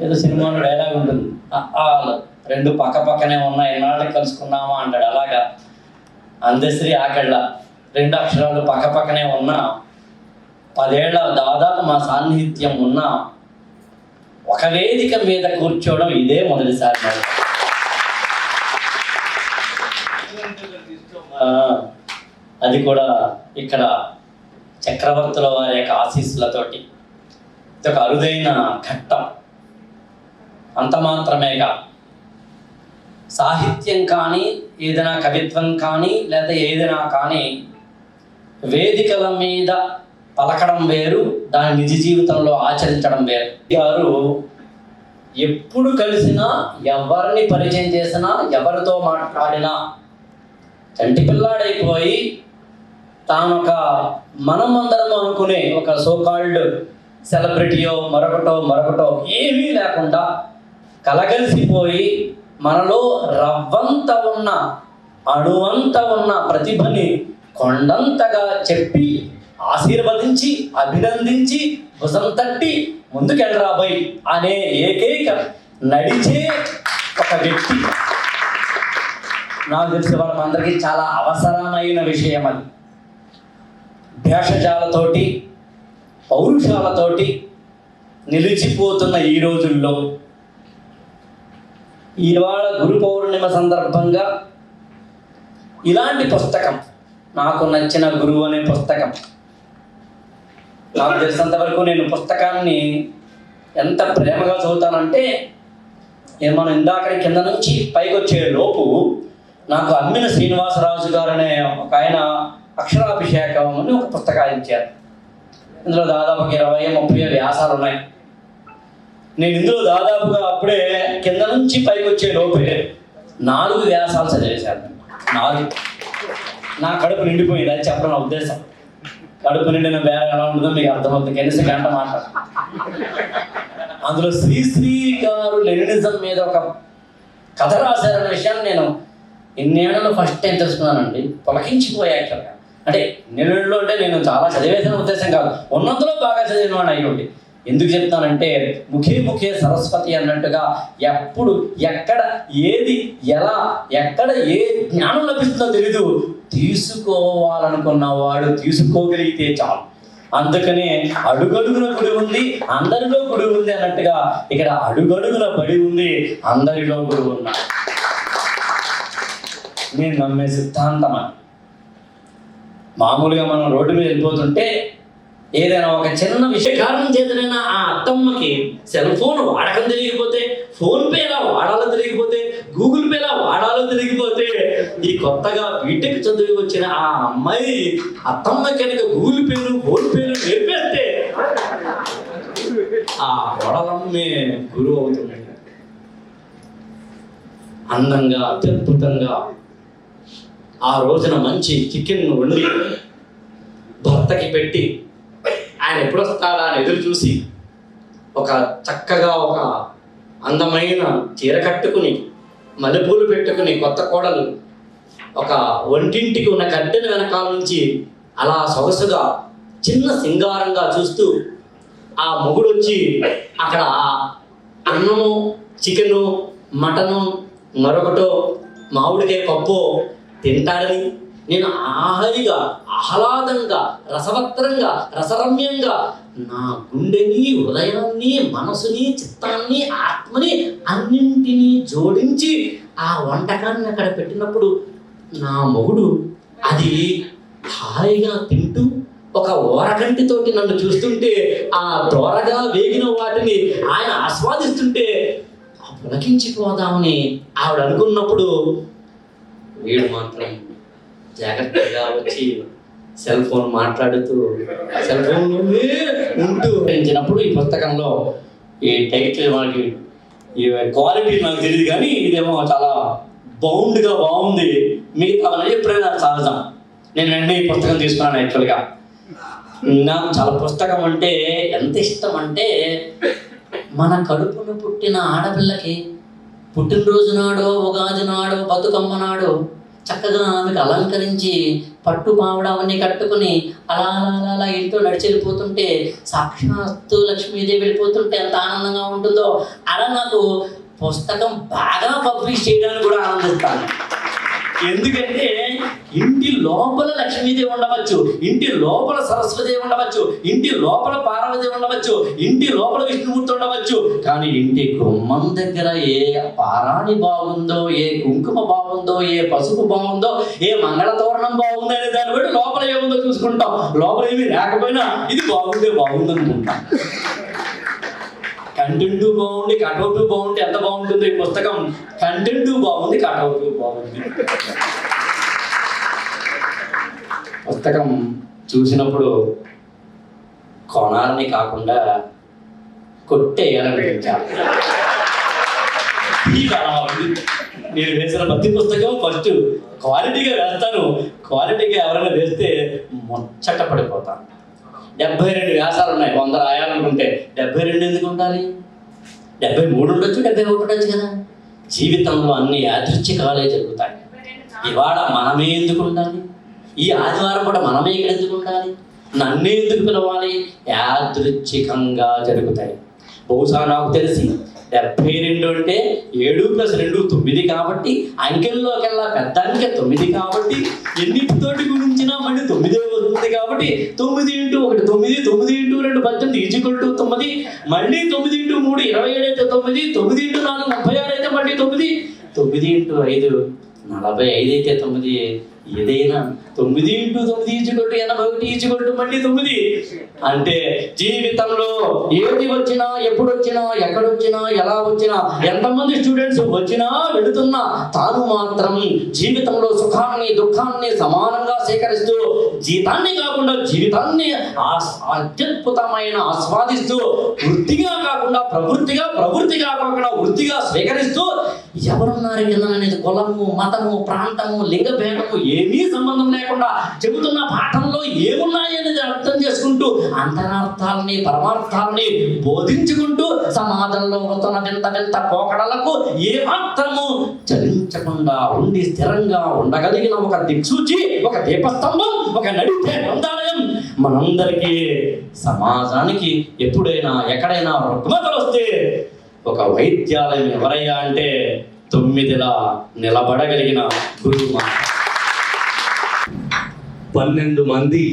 ఏదో సినిమాలో డైలాగ్ ఉంటుంది. రెండు పక్క పక్కనే ఉన్నాయి ఎన్నాళ్ళకి కలుసుకున్నామా అంటాడు. అలాగా. అందశ్రీ ఆకళ్ళ. రెండు అక్షరాలు పక్క పక్కనే ఉన్నా పదేళ్ళ దాదాపు మా సాన్నిహిత్యం ఉన్న ఒక వేదిక మీద కూర్చోవడం ఇదే మొదటిసారి నాకు. అది కూడా ఇక్కడ చక్రవర్తుల వారి యొక్క ఆశీస్సులతోటి. ఇది ఒక అరుదైన ఘట్టం. అంత మాత్రమేగా సాహిత్యం కానీ ఏదైనా కవిత్వం కానీ లేదా ఏదైనా కానీ వేదికల మీద పలకడం వేరు దాని నిజ జీవితంలో ఆచరించడం వేరు. గారు ఎప్పుడు కలిసినా ఎవరిని పరిచయం చేసినా ఎవరితో మాట్లాడినా చంటి పిల్లాడైపోయి తాను ఒక మనం అందరం అనుకునే ఒక సోకాల్డ్ సెలబ్రిటీయో మరొకటో మరొకటో ఏమీ లేకుండా కలగలిసిపోయి మనలో రవ్వంత ఉన్న అణువంత ఉన్న ప్రతిభని కొండంతగా చెప్పి ఆశీర్వదించి అభినందించి భుజం తట్టి ముందుకెళ్ళరాబోయ్ అనే ఏకైక నడిచే ఒక వ్యక్తి. నాకు తెలిసి వాళ్ళ అందరికీ చాలా అవసరమైన విషయం అది. భేషజాలతోటి పౌరుషాలతోటి నిలిచిపోతున్న ఈ రోజుల్లో ఇవాళ గురు పౌర్ణిమ సందర్భంగా ఇలాంటి పుస్తకం నాకు నచ్చిన గురువు అనే పుస్తకం. నాకు తెలిసినంత వరకు నేను పుస్తకాన్ని ఎంత ప్రేమగా చదువుతానంటే మనం ఇందాక కింద నుంచి పైకి వచ్చే లోపు నాకు అమ్మిన శ్రీనివాసరాజు గారు అనే ఒక ఆయన అక్షరాభిషేకం అని ఒక పుస్తకాలు ఇచ్చారు. ఇందులో దాదాపు ఒక ఇరవై ముప్పై వ్యాసాలు ఉన్నాయి నేను ఇందులో దాదాపుగా అప్పుడే కింద నుంచి పైకి వచ్చే లోపే నాలుగు వ్యాసాలు చదివేశాను. నాలుగు. నా కడుపు నిండిపోయింది అది చెప్పడం నా ఉద్దేశం. కడుపు నిండిన బేర ఎలా ఉంటుందో మీకు అర్థమవుతుంది. కనీసం గంట మాట అందులో శ్రీశ్రీ గారు లెనినిజం మీద ఒక కథ రాశారన్న విషయాన్ని నేను ఇన్నేళ్ళలో ఫస్ట్ టైం తెలుసుకున్నానండి. పొలకించిపోయాక అంటే నెలలో అంటే నేను చాలా చదివేసిన ఉద్దేశం కాదు. ఉన్నంతలో బాగా చదివిన వాడిని అయ్యండి. ఎందుకు చెప్తానంటే ముఖే ముఖే సరస్వతి అన్నట్టుగా ఎప్పుడు ఎక్కడ ఏది ఎలా ఎక్కడ ఏ జ్ఞానం లభిస్తుందో తెలీదు. తీసుకోవాలనుకున్న వాడు తీసుకోగలిగితే చాలు. అందుకనే అడుగడుగున గుడి ఉంది అందరిలో గుడి ఉంది అన్నట్టుగా ఇక్కడ అడుగడుగున బడి ఉంది అందరిలో గుడి ఉన్నా. నేను నమ్మే సిద్ధాంతం మామూలుగా మనం రోడ్డు మీద వెళ్ళిపోతుంటే ఏదైనా ఒక చిన్న విషయ కారణం చేతనైనా ఆ అత్తమ్మకి సెల్ ఫోన్ వాడకం తెలియకపోతే ఫోన్ పే ఎలా వాడాలో తెలియకపోతే గూగుల్ పే ఎలా వాడాలో తెలియకపోతే ఈ కొత్తగా బీటెక్ చదివి వచ్చిన ఆ అమ్మాయి అత్తమ్మ కనుక గూగుల్ పేలు ఫోన్ పేరు నేర్పేస్తే ఆ కొడలమ్మే గురువు అవుతుంది అందంగా అత్యద్భుతంగా ఆ రోజున మంచి చికెన్ వండి భర్తకి పెట్టి ఆయన ఎప్పుడు వస్తాడా అని ఎదురు చూసి ఒక చక్కగా ఒక అందమైన చీర కట్టుకుని మల్లెపూలు పెట్టుకుని కొత్త కోడలు ఒక వంటింటికి ఉన్న కట్టెన వెనకాల నుంచి అలా సొగసుగా చిన్న సింగారంగా చూస్తూ ఆ మొగుడు వచ్చి అక్కడ అన్నము చికెను మటను మరొకటో మామిడికాయ పప్పు తింటాడని నేను ఆహరిగా ఆహ్లాదంగా రసవత్రంగా రసరమ్యంగా నా గుండెని హృదయాన్ని మనసుని చిత్తాన్ని ఆత్మని అన్నింటినీ జోడించి ఆ వంటకాన్ని అక్కడ పెట్టినప్పుడు నా మొగుడు అది హాయిగా తింటూ ఒక ఓరకంటితోటి నన్ను చూస్తుంటే ఆ దోరగా వేగిన వాటిని ఆయన ఆస్వాదిస్తుంటే పులకించిపోదామని ఆవిడ అనుకున్నప్పుడు వీడు మాత్రం జాగ్రత్తగా వచ్చి సెల్ ఫోన్ మాట్లాడుతూ సెల్ ఫోన్ ఉంటూ. పెంచినప్పుడు ఈ పుస్తకంలో ఈ టైటిల్ మనకి ఈ క్వాలిటీ నాకు తెలియదు కానీ ఇదేమో చాలా బౌండ్గా బాగుంది. మిగతా ఎప్పుడైనా సహజం నేను వెంటనే ఈ పుస్తకం తీసుకున్నాను యాక్చువల్గా నాకు చాలా పుస్తకం అంటే ఎంత ఇష్టం అంటే మన కడుపును పుట్టిన ఆడపిల్లకి పుట్టినరోజు నాడో ఉగాది నాడో బతుకమ్మ నాడో చక్కగా ఆమెకు అలంకరించి పట్టు పావడ అవన్నీ కట్టుకుని అలా అలా అలా అలా ఇంట్లో నడిచి వెళ్ళిపోతుంటే సాక్షాత్తు లక్ష్మీదేవి వెళ్ళిపోతుంటే ఎంత ఆనందంగా ఉంటుందో. అలా నాకు పుస్తకం బాగా పబ్లిష్ చేయడానికి కూడా ఆనందిస్తాను. ఎందుకంటే ఇంటి లోపల లక్ష్మీదేవి ఉండవచ్చు ఇంటి లోపల సరస్వతి ఉండవచ్చు ఇంటి లోపల పార్వతి ఉండవచ్చు ఇంటి లోపల విష్ణుమూర్తి ఉండవచ్చు. కానీ ఇంటి గుమ్మం దగ్గర ఏ పారాణి బాగుందో ఏ కుంకుమ బాగుందో ఏ పసుపు బాగుందో ఏ మంగళతోరణం బాగుందో అనే దాన్ని బట్టి లోపల ఏముందో చూసుకుంటాం. లోపల ఏమీ లేకపోయినా ఇది బాగుంటే బాగుందనుకుంటాం. కంటెంట్ బాగుంది కటౌట్ బాగుంది ఎంత బాగుంటుందో ఈ పుస్తకం కంటెంట్ బాగుంది కటౌట్ బాగుంది. పుస్తకం చూసినప్పుడు కొనాలని కాకుండా కొట్టేయాలనిపించాలి. నేను వేసిన ప్రతి పుస్తకం ఫస్ట్ క్వాలిటీగా వేస్తాను. క్వాలిటీగా ఎవరైనా వేస్తే ముచ్చట పడిపోతాను. డెబ్బై రెండు వ్యాసాలు ఉన్నాయి. వంద రాయాలనుకుంటే డెబ్బై రెండు ఎందుకు ఉండాలి? డెబ్బై మూడు ఉండొచ్చు డెబ్బై ఒకటి ఉండొచ్చు కదా. జీవితంలో అన్ని యాదృచ్ఛికాలే జరుగుతాయి. ఇవాళ మనమే ఎందుకు ఉండాలి? ఈ ఆదివారం కూడా మనమే ఇక్కడ ఎందుకు ఉండాలి? నన్నే ఎందుకు పిలవాలి? యాదృచ్ఛికంగా జరుగుతాయి. బహుశా నాకు తెలిసి డెబ్బై రెండు అంటే ఏడు ప్లస్ రెండు తొమ్మిది కాబట్టి అంకెల్లోకెల్లా పెద్ద అంకె తొమ్మిది కాబట్టి ఎన్నిటితోటి గురించినా మళ్ళీ తొమ్మిదే వస్తుంది కాబట్టి తొమ్మిది ఇంటూ ఒకటి తొమ్మిది తొమ్మిది ఇంటూ రెండు పద్దెనిమిది ఈజికల్ టు తొమ్మిది. మళ్ళీ తొమ్మిది ఇంటూ మూడు ఇరవై ఏడు అయితే తొమ్మిది తొమ్మిది ఇంటూ నాలుగు ముప్పై ఆరు అయితే మళ్ళీ తొమ్మిది. తొమ్మిది ఇంటూ ఐదు నలభై ఐదు అయితే తొమ్మిది. ఏదైనా తొమ్మిది ఇంటూ తొమ్మిది ఈజుకొట్టు ఎనభై ఒకటి ఈజుకొట్టు మళ్ళీ తొమ్మిది. అంటే జీవితంలో ఏది వచ్చినా ఎప్పుడు వచ్చినా ఎక్కడొచ్చినా ఎలా వచ్చినా ఎంతమంది స్టూడెంట్స్ వచ్చినా వెళుతున్నా తాను మాత్రం జీవితంలో సుఖాన్ని దుఃఖాన్ని సమానంగా సేకరిస్తూ జీతాన్ని కాకుండా జీవితాన్ని అత్యద్భుతమైన ఆస్వాదిస్తూ వృత్తిగా కాకుండా ప్రవృత్తిగా ప్రవృత్తిగా కాకుండా వృత్తిగా స్వీకరిస్తూ ఎవరున్నారు కింద అనేది కులము మతము ప్రాంతము లింగ భేదము ఏమీ సంబంధం లేకుండా చెబుతున్న పాఠంలో ఏమున్నాయి అనేది అర్థం చేసుకుంటూ అంతరార్థాలని పరమార్థాలని బోధించుకుంటూ సమాజంలో వస్తున్న వింత వింత పోకడలకు ఏమాత్రము చలించకుండా ఉండి స్థిరంగా ఉండగలిగిన ఒక దిక్సూచి ఒక దీపస్తంభం ఒక నడిపే గ్రంథాలయం మనందరికీ సమాజానికి ఎప్పుడైనా ఎక్కడైనా రుగ్మతలు వస్తే ఒక వైద్యాలయం ఎవరయ్యా అంటే తొమ్మిదిలా నిలబడగలిగిన గురువు మా పన్నెండు మంది.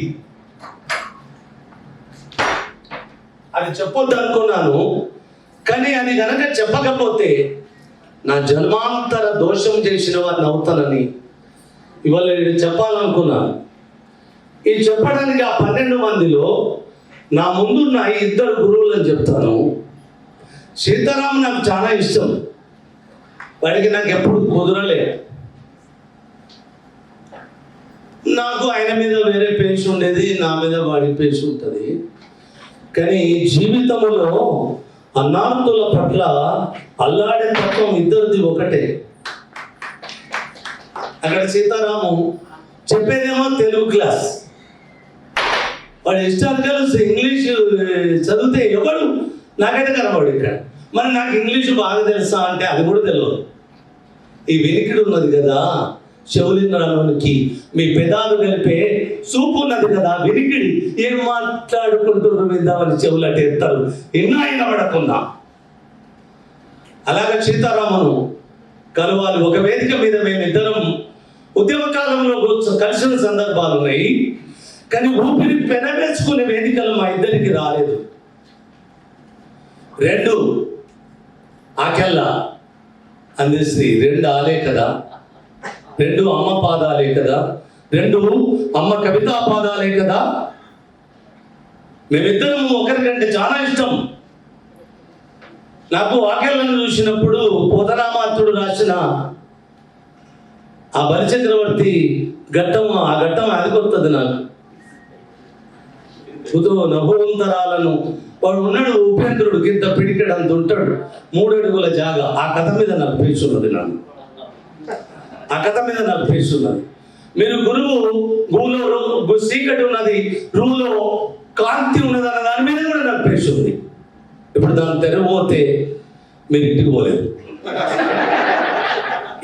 అది చెప్పొద్దు అనుకున్నాను కానీ అది గనక చెప్పకపోతే నా జన్మాంతర దోషం చేసిన వారిని అవుతానని ఇవాళ నేను చెప్పాలనుకున్నాను ఇది చెప్పడానికి ఆ పన్నెండు మందిలో నా ముందున్న ఇద్దరు గురువులను చెప్తాను. సీతారాం నాకు చాలా ఇష్టం. వాడికి నాకు ఎప్పుడు కుదరలే. నాకు ఆయన మీద వేరే పేష్ ఉండేది నా మీద వాడి పేష్ ఉంటుంది. కానీ జీవితంలో అన్నార్థుల పట్ల అల్లాడే తత్వం ఇద్దరిది ఒకటే. అక్కడ సీతారాము చెప్పేదేమో తెలుగు క్లాస్. వాడు ఇష్టాలు తెలుసు ఇంగ్లీష్ చదివితే ఎవడు నాకైతే కనబడు ఇక్కడ. మరి నాకు ఇంగ్లీష్ బాగా తెలుసా అంటే అది కూడా తెలియదు ఈ వెనికిడు ఉన్నది కదా చెవులింద్రాలోనికి మీ పెదాలు కలిపే సూపు ఉన్నది కదా వెనికిడి ఏం మాట్లాడుకుంటున్నారు విందామని చెవులు అంటే ఎత్తారు. ఎన్నో అయినా పడకుండా. అలాగే సీతారామను కలవాలి. ఒక వేదిక మీద మేమిద్దరం ఉద్యమ కాలంలో కలిసిన సందర్భాలు ఉన్నాయి కానీ ఊపిరి పెనవేసుకునే వేదికలు మా ఇద్దరికి రాలేదు. రెండు ఆకెల్లా అందిస్తుంది రెండు ఆలే కదా? రెండు అమ్మ పాదాలే కదా? రెండు అమ్మ కవితా పాదాలే కదా? మేమిద్దరం ఒకరికంటే చాలా ఇష్టం. నాకు వాక్యాలను చూసినప్పుడు పోతరామాత్రుడు రాసిన ఆ బలిచక్రవర్తి ఘట్టం ఆ ఘట్టం అది కొత్తది నాకు. కుదో నభోంతరాలను వాడు ఉన్నాడు ఉపేంద్రుడు గింత పిడికెడు అంత ఉంటాడు. మూడు అడుగుల జాగా ఆ కథ మీద నాకు పేసున్నది నాకు ఆ కథ మీద నాకు పేసున్నది మీరు గురువు భూలో రు- చీకటి ఉన్నది రూలో కాంతి ఉన్నది అన్న దాని మీద కూడా నాకు పేసుంది ఇప్పుడు దాన్ని తెరవబోతే మీరు ఇంటికి పోలేదు.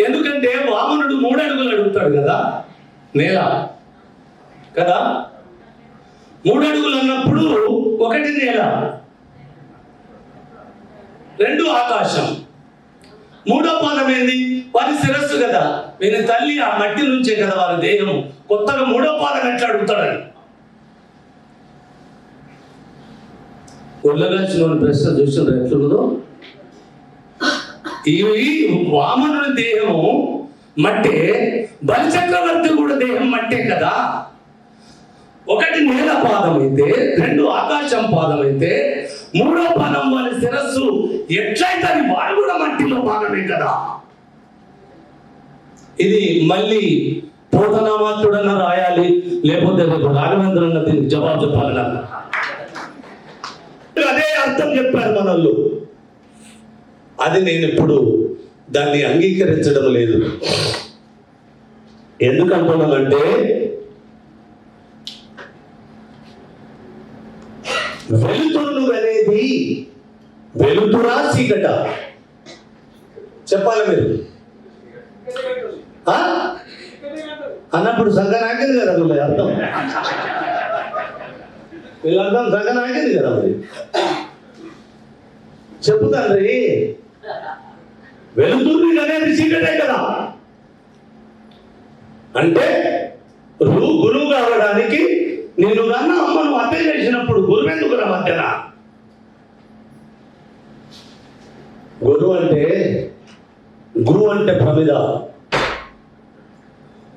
ఎందుకంటే వామనుడు మూడు అడుగులు అడుగుతాడు కదా నేల. కదా? మూడు అడుగులు అన్నప్పుడు ఒకటి నేల రెండు ఆకాశం. మూడో పాదం ఏంది? వారి శిరస్సు కదా వీని తల్లి ఆ మట్టి నుంచే కదా వారి దేహము. కొత్తగా మూడో పాదం ఎట్లా అడుగుతాడని. ఉల్లగాల్చిన ప్రశ్న చూసిన ఎట్లుందో? ఇవి వామనుడి దేహము మట్టే బలిచక్రవర్తి కూడా దేహం మట్టే కదా? ఒకటి నేల పాదం అయితే రెండు ఆకాశం పాదం అయితే మూడో పాదం వారి శిరస్సు ఎట్లయితే అది వారు కూడా మట్టిలో పాదమే కదా. ఇది మళ్ళీ పోతనామాత్రుడన్న రాయాలి లేకపోతే రేపు రాఘవేంద్రన్న దీనికి జవాబు చెప్పాలి అదే అర్థం చెప్పారు మనల్ని అది నేను ఇప్పుడు దాన్ని అంగీకరించడం లేదు. ఎందుకంటున్నానంటే వెలుతురు అనేది వెలుతురా చీకట. చెప్పాలి మీరు? అన్నప్పుడు అన్నప్పుడు ఆగింది కదా వీళ్ళ అర్థం. వీళ్ళర్థం అర్థం ఆగింది కదా మరి. చెప్పు తండ్రి. వెలుతురు అనేది చీకటే కదా. అంటే నువ్వు గురువు కావడానికి నేను కన్నా అమ్మను హత్య చేసినప్పుడు గురువెందుకు రా మధ్యన? గురువు అంటే గురు అంటే ప్రమిద.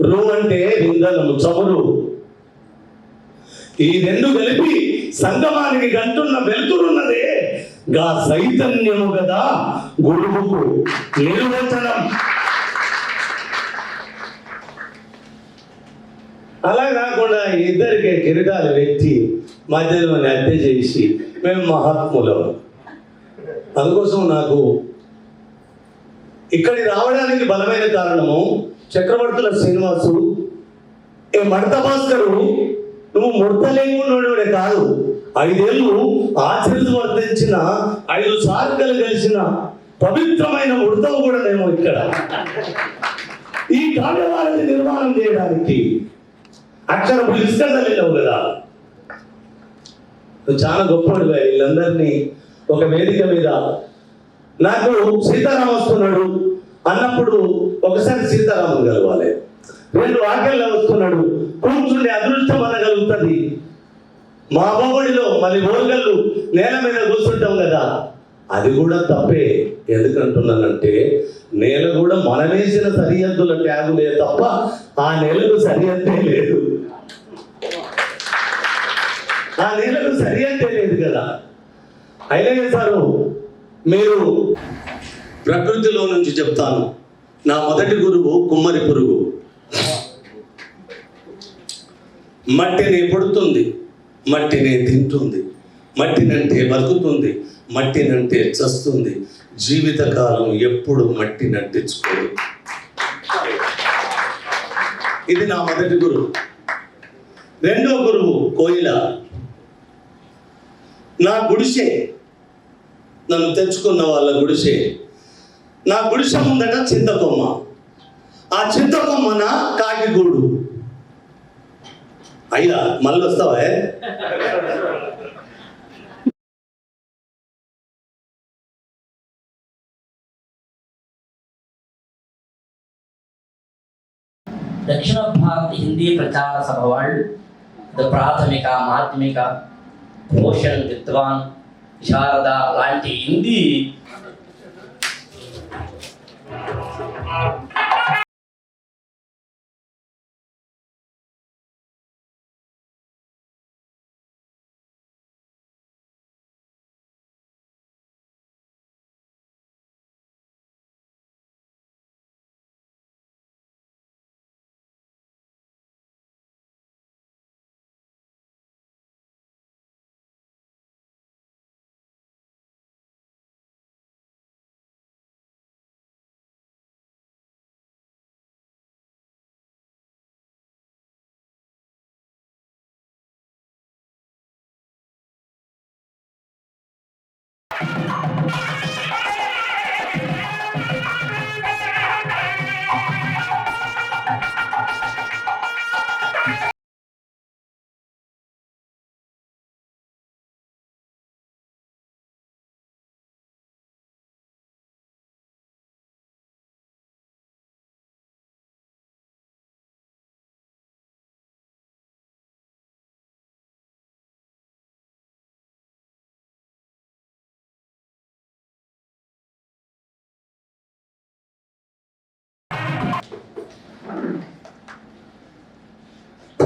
రు అంటే ఇంధనము చమురు. ఈ రెండు కలిపి సంగమానికి గంటున్న వెలుతురున్నదే గా చైతన్యము కదా గురువుకు నిర్వచనం. అలా కాకుండా ఇద్దరికి కిరీటాలు పెట్టి మధ్యలో హత్య చేసి మేము మహాత్ములం. అందుకోసం నాకు ఇక్కడికి రావడానికి బలమైన కారణము చక్రవర్తుల శ్రీనివాసు ఏ మడత భాస్కరు నువ్వు ముడత లేకున్నోడే కాదు ఐదేళ్ళు ఆచరించవర్తించిన ఐదు సార్కలు కలిసిన పవిత్రమైన ఉడతలు కూడా మేము ఇక్కడ. ఈ కావ్యవారిని నిర్మాణం చేయడానికి అక్షరపు ఇష్టదలిలో కదా. నువ్వు చాలా గొప్పవాడిగా వీళ్ళందరినీ ఒక వేదిక మీద నాకు సీతారాం వస్తున్నాడు అన్నప్పుడు ఒకసారి సీతారామన్ కలవాలి. రెండు ఆకలిలో వస్తున్నాడు. కూర్చుండే అదృష్టం అనగలుగుతుంది. మా బాబడిలో మళ్ళీ ఓల్గల్లు నేల మీద కూర్చుంటాం కదా. అది కూడా తప్పే. ఎందుకంటున్నానంటే నేల కూడా మనం వేసిన సరిహద్దుల ట్యాగులే తప్ప ఆ నేలకు సరిహద్దే లేదు. ఆ నేలకు సరిహద్దే లేదు కదా. అయినా సారు? మీరు ప్రకృతిలో నుంచి చెప్తాను. నా మొదటి గురువు కుమ్మరి పురుగు. మట్టిని పుడుతుంది మట్టిని తింటుంది మట్టినంటే బతుకుతుంది మట్టినంటే చస్తుంది. జీవితకాలం ఎప్పుడు మట్టి నట్టించుకోదు ఇది నా మొదటి గురువు. రెండో గురువు కోయిల. నా గుడిసె నన్ను తెచ్చుకున్న వాళ్ళ గుడిసె. నా గుడిసె ముందట చింతకొమ్మ. ఆ చింతకొమ్మన కాకిగూడు. అయ్యా మళ్ళీ వస్తావా దక్షిణ భారత హిందీ ప్రచార సభ వాళ్ళు ప్రాథమిక మాధ్యమిక పోషణ విద్వాన్ శారద లాంటి హిందీ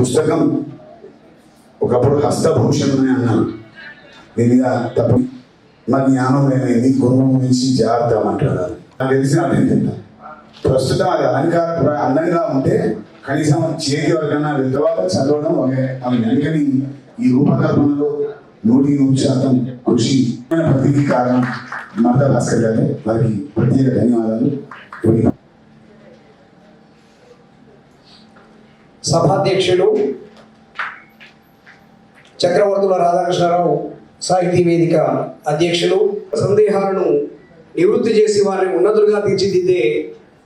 పుస్తకం ఒకప్పుడు హస్తభూషణం అని అన్నాను దీని మీద తప్ప మా జ్ఞానం ఏమైంది? గురువు నుంచి జాగ్రత్త మాట్లాడాలి. నాకు తెలిసిన అభ్యంతరం ప్రస్తుతం అది అలంకార అందంగా ఉంటే కనీసం చేతి వరకన్నా వెళ్తవాత చదవడం ఒకే ఆమె వెనుకని ఈ రూపకల్పనలో నూటి నూరు శాతం కృషి ప్రతిదీ కారణం మమతా భాస్కర్ గారు. వారికి ప్రత్యేక ధన్యవాదాలు. సభాధ్యక్షులు చక్రవర్తుల రాధాకృష్ణారావు సాహితీ వేదిక అధ్యక్షులు సందేహాలను నివృత్తి చేసి వారిని ఉన్నతులుగా తీర్చిదిద్దే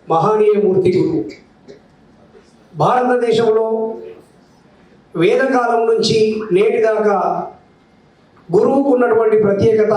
మహానీయ మూర్తి గురువు భారతదేశంలో వేదకాలం నుంచి నేటి దాకా గురువుకు ఉన్నటువంటి ప్రత్యేకత